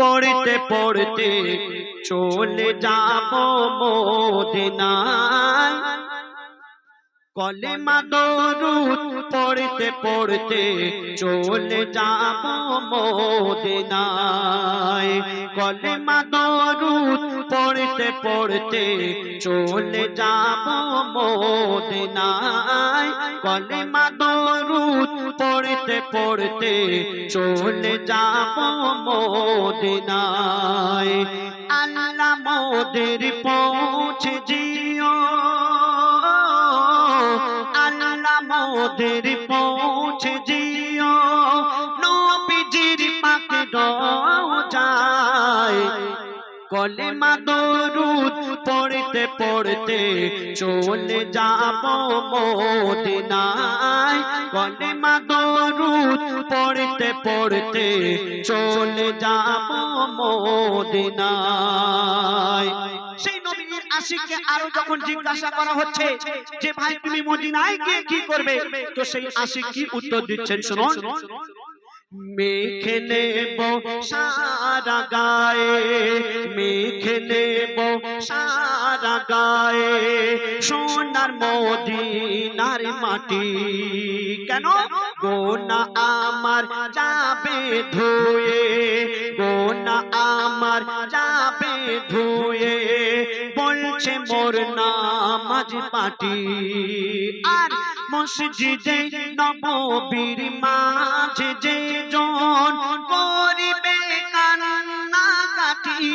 পড়তে পড়তে চলে যাব মদিনায়। কলেমা দরুদ পড়তে পড়তে চলে যাব মদিনায়। কলেমা দরুদ পড়তে পড়তে চলে যাব মদিনায়। কলেমা দরুদ পড়তে পড়তে চলে যাব মদিনায়। আল্লাহ মোদের পৌঁছে জিও মোদের পৌঁছে জিও নবীজির পাকে যায় কলেমা দরুদ পড়তে পড়তে চলে যাব মদিনায়। কলেমা দরুদ পড়তে পড়তে চলে যাব মদিনায়। আশিককে আরও যখন জিজ্ঞাসা করা হচ্ছে যে ভাই তুমি মদিনায় গিয়ে কি করবে? তো সেই আশিক কি উত্তর দিচ্ছেন শুনুন। মেখে নেব সারা গায়ে মেখে নেব সারা গায়ে সোনার মদিনার মাটি। কেন? গোনা আমার যাবে ধুয়ে গোনা আমার যাবে ধুয়ে। মোর নামাজ পাটি আর মসজিদে নববীর মাঝে যে জন করিবে কান্না কাটি।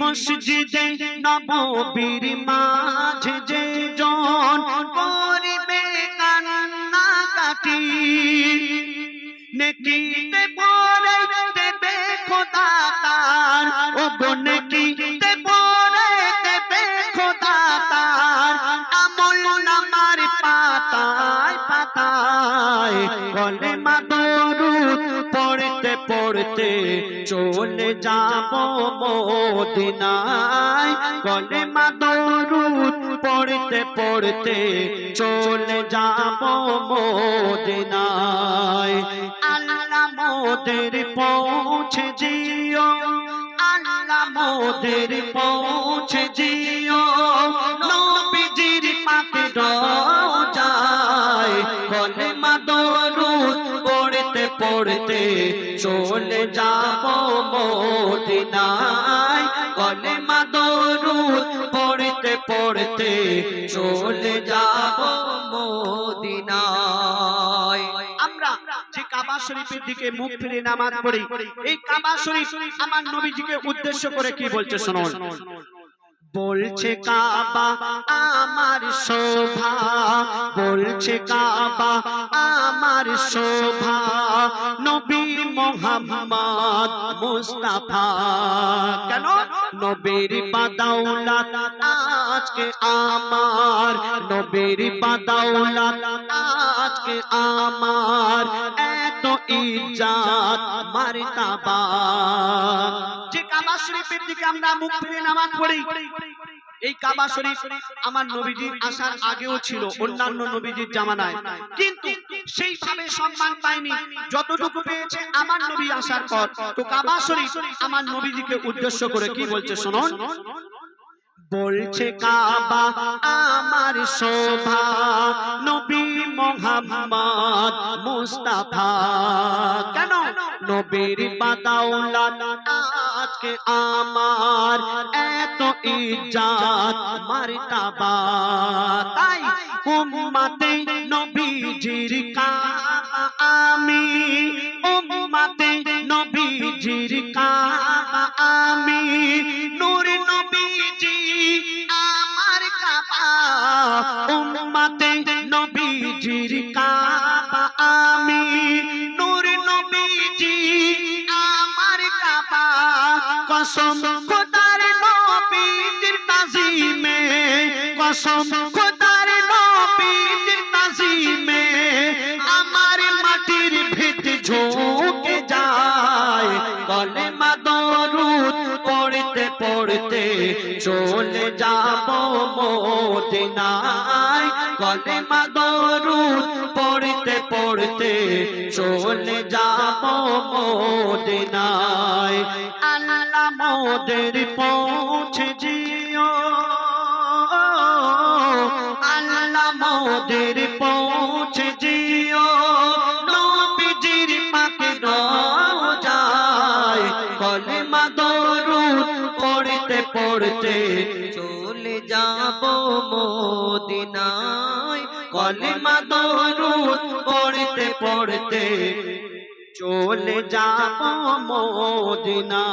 মসজিদে নববীর মাঝে যে জন করিবে কান্না কাটি। নেকিতে পরে দেবে খোদা তার। ও গো পাতায় পাতায় কলে মাদরুদ পড়তে পড়তে চলে যাব মদিনায়। কলে মাদরুদ পড়তে পড়তে চলে যাব মদিনায়। আল্লাহ মোদের পৌঁছে জিও আল্লাহ মোদের পৌঁছে জিও নবীজির পাকে পড়তে চলে যাব মদিনায়। কলে মাদরুদ পড়তে পড়তে চলে যাব মদিনায়। আমরা যে কাবা শরীফের দিকে মুখ ফিরে নামাজ পড়ি, এই কাবা শরীফ আমার নবীজিকে উদ্দেশ্য করে কি বলছে শুনুন। বলছে কাবা আমার শোভা। বলছে কাবা আমার শোভা। নবী মোহাম্মদ মুস্তাফা। কেন? নবীর বাদাউলাত আজকে আমার। নবীর বাদাউলাত আজকে আমার। এত ইজ্জত, মারতাবা। যে কাবা শরীফের দিকে আমরা মুখ ফিরে নামাজ পড়ি, এই কাবা শরীফ আমার নবীজির আসার আগেও ছিল, অন্যান্য নবীজির জামানায়। কিন্তু সেইভাবে সম্মান পায়নি যতটুকু পেয়েছে আমার নবী আসার পর। তো কাবা শরীফ আমার নবীজিকে উদ্দেশ্য করে কি বলছে শুনুন। বলছে কাবা আমার শোভা। নবী মোহাম্মদ মুস্তাফা। কেন? নবীর বাদাউলাত আজকে আমার। এত ইজ্জত মারতাবা। তাই উম্মতে নবীজির কাবা আমি। উম্মতে নবীজির কাবা আমি নূর নবীজি, আমার কাবা। উম্মতে নবীজির কাবা। আমি নূর নবীজি, আমার কাবা। কসম খোদার নবীজির তাজিমে, কসম খোদার নবীজির তাজিমে, আমার মাটির ভিত ঝোঁকে পড়তে চলে যাব মদিনায়। কলেমা দরুদ পড়তে পড়তে চলে যাব মদিনায়। আল্লাহ মোদের পৌঁছে জিও আল্লাহ মোদের পৌঁছে জিও নবীজির পাকে যায় পড়তে চলে যাব মোদিনায়। কলিমা দরুদ পড়তে পড়তে চলে যাব মদিনায়।